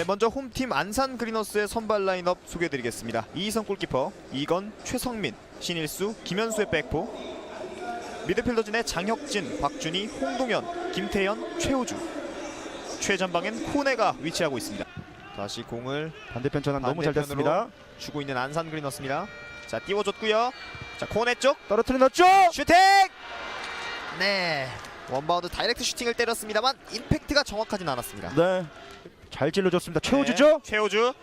네, 먼저 홈팀 안산 그리너스의 선발 라인업 소개해드리겠습니다. 이희성 골키퍼, 이건, 최성민, 신일수, 김현수의 백포, 미드필더진의 장혁진, 박준희, 홍동현, 김태현, 최호주, 최전방엔 코네가 위치하고 있습니다. 다시 공을 반대편 전환 너무 잘 됐습니다. 주고 있는 안산 그리너스입니다. 자 띄워줬고요. 자 코네 쪽 떨어뜨려 넣었죠. 슈팅! 네. 원바운드 다이렉트 슈팅을 때렸습니다만 임팩트가 정확하진 않았습니다. 네. 잘 찔러줬습니다. 최우주죠. 네, 최우주.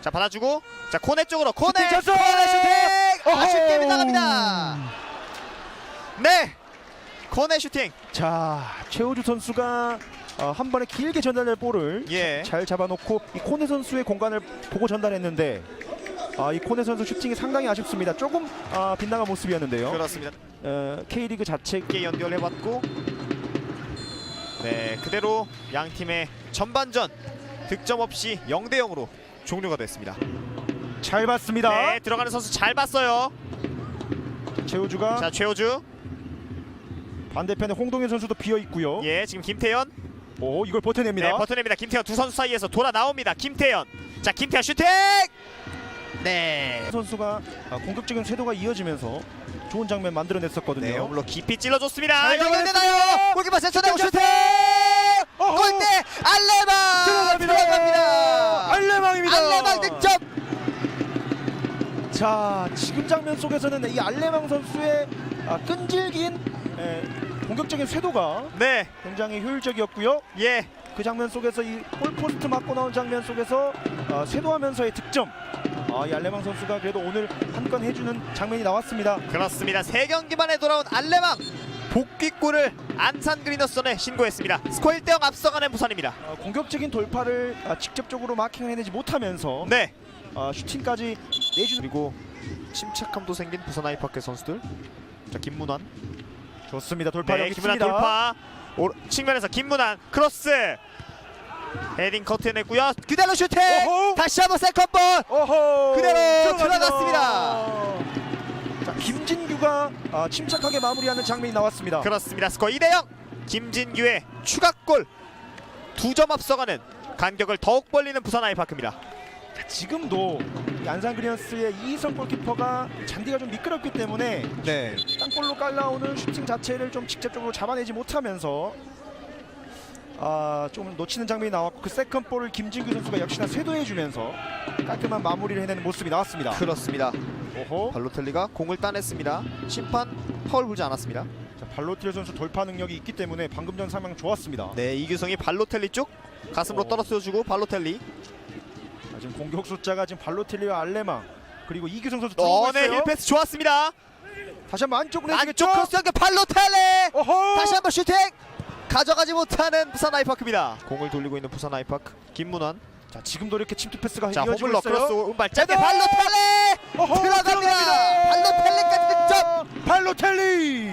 자 받아주고 자 코네 쪽으로 코네 슈팅! 코네 슈팅 어허! 아쉽게 빗나갑니다. 네. 코네 슈팅. 자, 최우주 선수가 어, 한 번에 길게 전달될 볼을 예. 잘 잡아놓고 이 코네 선수의 공간을 보고 전달했는데 아, 이 코네 선수 슈팅이 상당히 아쉽습니다. 조금 아, 빗나간 모습이었는데요. 그렇습니다. 어, K리그 자체 쉽게 연결해봤고 네 그대로 양 팀의 전반전 득점 없이 0대 0으로 종료가 됐습니다. 잘 봤습니다. 네 들어가는 선수 잘 봤어요. 최우주가 자 최호주 반대편에 홍동현 선수도 비어 있고요. 예 지금 김태현 오, 이걸 버텨냅니다. 네 버텨냅니다. 김태현 두 선수 사이에서 돌아 나옵니다. 김태현 자 김태현 슈팅 네. 선수가 아, 공격적인 쇄도가 이어지면서 좋은 장면 만들어냈었거든요. 네, 물로 깊이 찔러줬습니다. 잘 연결되나요? 골키퍼 센터대고 슈팅! 어허! 골대 알레마 들어갑니다. 들어갑니다. 알레망입니다. 알레망 득점. 자 장면 속에서는 이 알레망 선수의 아, 끈질긴 에, 공격적인 쇄도가 네, 굉장히 효율적이었고요. 예, 그 장면 속에서 이 골포스트 맞고 나온 장면 속에서 아, 쇄도하면서의 득점. 아, 이 알레망 선수가 그래도 오늘 한 건 해주는 장면이 나왔습니다. 그렇습니다. 세 경기 만에 돌아온 알레망 복귀골을 안산 그리너스전에 신고했습니다. 스코어 1대0 앞서가는 부산입니다. 아, 공격적인 돌파를 아, 직접적으로 마킹해내지 못하면서 네, 아, 슈팅까지 내주는 그리고 침착함도 생긴 부산 아이파크 선수들. 자 김문환, 좋습니다. 돌파력 네, 김문환 있습니다. 돌파. 오, 측면에서 김문환 크로스. 헤딩 커트해냈고요. 그대로 슈팅. 어허! 다시 한번 세컨볼. 그대로 들어갔습니다. 자, 김진규가 아, 침착하게 마무리하는 장면이 나왔습니다. 그렇습니다. 스코어 2대0. 김진규의 추가골. 두 점 앞서가는 간격을 더욱 벌리는 부산 아이파크입니다. 지금도 이 안산 그리언스의 이희성 골키퍼가 잔디가 좀 미끄럽기 때문에 네. 땅볼로 깔라오는 슈팅 자체를 좀 직접적으로 잡아내지 못하면서 아, 좀 놓치는 장면이 나왔고 그 세컨볼을 김진규 선수가 역시나 쇄도해주면서 깔끔한 마무리를 해내는 모습이 나왔습니다. 그렇습니다. 오호. 발로텔리가 공을 따냈습니다. 심판 파울 불지 않았습니다. 자, 발로틸 선수 돌파 능력이 있기 때문에 방금 전 상황 좋았습니다. 네, 이규성이 발로텔리 쪽 가슴으로 어. 떨어뜨려주고 발로텔리. 자, 지금 공격 숫자가 지금 발로틸리와 알레망 그리고 이규성 선수 어, 들어오고 네, 있어요. 1패스 좋았습니다. 다시 한번 안쪽으로 안쪽 크로스 연결. 어허! 다시 한번 슈팅. 가져가지 못하는 부산 아이파크입니다. 공을 돌리고 있는 부산 아이파크 김문환. 자, 지금도 이렇게 침투 패스가 자, 이어지고 있어요. 크로스 운발 짧게 헤더! 어허, 들어갑니다. 발로텔리까지 득점. 발로텔리.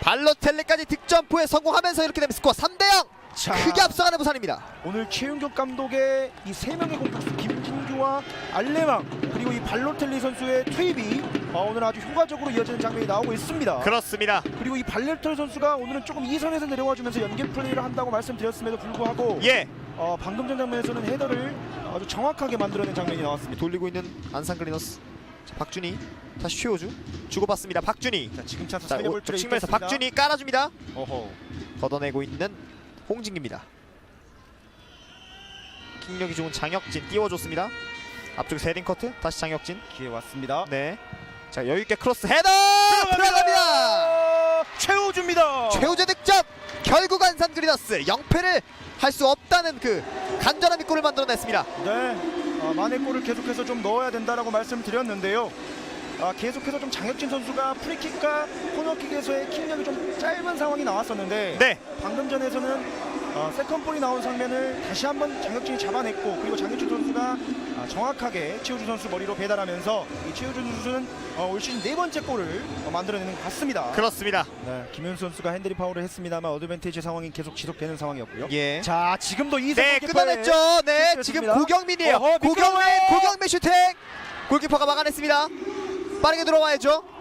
발로텔리까지 득점포에 성공하면서 이렇게 되면 스코어 3대 0. 자, 크게 앞서가는 부산입니다. 오늘 최윤경 감독의 이 세 명의 공격수 김진규와 알레망 그리고 이 발로텔리 선수의 투입이 어, 오늘 아주 효과적으로 이어지는 장면이 나오고 있습니다. 그렇습니다. 그리고 이 발레텔 선수가 오늘은 조금 이 선에서 내려와 주면서 연계 플레이를 한다고 말씀드렸음에도 불구하고 예. 어, 방금 전 장면에서는 헤더를 아주 정확하게 만들어낸 장면이 나왔습니다. 돌리고 있는 안산 그리너스. 자, 박준희 다시 최호주 주고받습니다. 박준희. 자, 지금 찬스 자, 오, 측면에서. 박준희 깔아줍니다. 어허. 걷어내고 있는 홍진기입니다. 킥력이 좋은 장혁진 띄워줬습니다. 앞쪽에 헤딩 커트 다시 장혁진. 기회 왔습니다. 네. 자 여유 있게 크로스 헤더 들어갑니다. 최우주입니다. 최우재 득점. 결국 안산 그리너스 0패를 할 수 없다는 그 간절한 골을 만들어냈습니다. 네, 아, 만의 골을 계속해서 좀 넣어야 된다라고 말씀드렸는데요. 아, 계속해서 좀 장혁진 선수가 프리킥과 코너킥에서의 킥력이 좀 짧은 상황이 나왔었는데 네. 방금 전에서는 아, 세컨볼이 나온 장면을 다시 한번 장혁진이 잡아냈고 그리고 장혁진 선수가 아, 정확하게 최우주 선수 머리로 배달하면서 이 최우주 선수는 어, 올 시즌 네 번째 골을 어, 만들어내는 것 같습니다. 그렇습니다. 네, 김현수 선수가 핸들이 파울을 했습니다만 어드밴티지 상황이 계속 지속되는 상황이었고요. 예. 자, 지금도 이세 네, 끊어냈죠. 네. 지금 고경민이에요. 어허, 고경민, 미끄러워요. 고경민 슈팅. 골키퍼가 막아냈습니다. 빠르게 들어와야죠.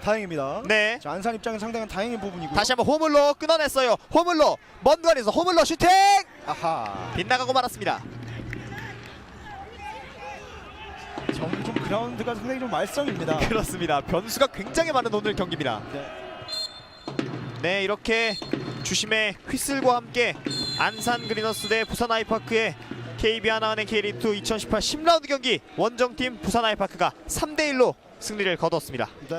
다행입니다. 네. 자, 안산 입장은 상당한 다행인 부분이고요. 다시 한번 호물로 끊어냈어요. 호물로 먼 거리에서 호물로 슈팅. 아하. 빗나가고 말았습니다. 점점 그라운드가 상당히 좀 말썽입니다. 그렇습니다. 변수가 굉장히 많은 오늘 경기입니다. 네. 네 이렇게 주심의 휘슬과 함께 안산 그리너스 대 부산 아이파크의 KB 하나은행 K리그 2018 10라운드 경기 원정팀 부산 아이파크가 3대 1로 승리를 거뒀습니다. 네.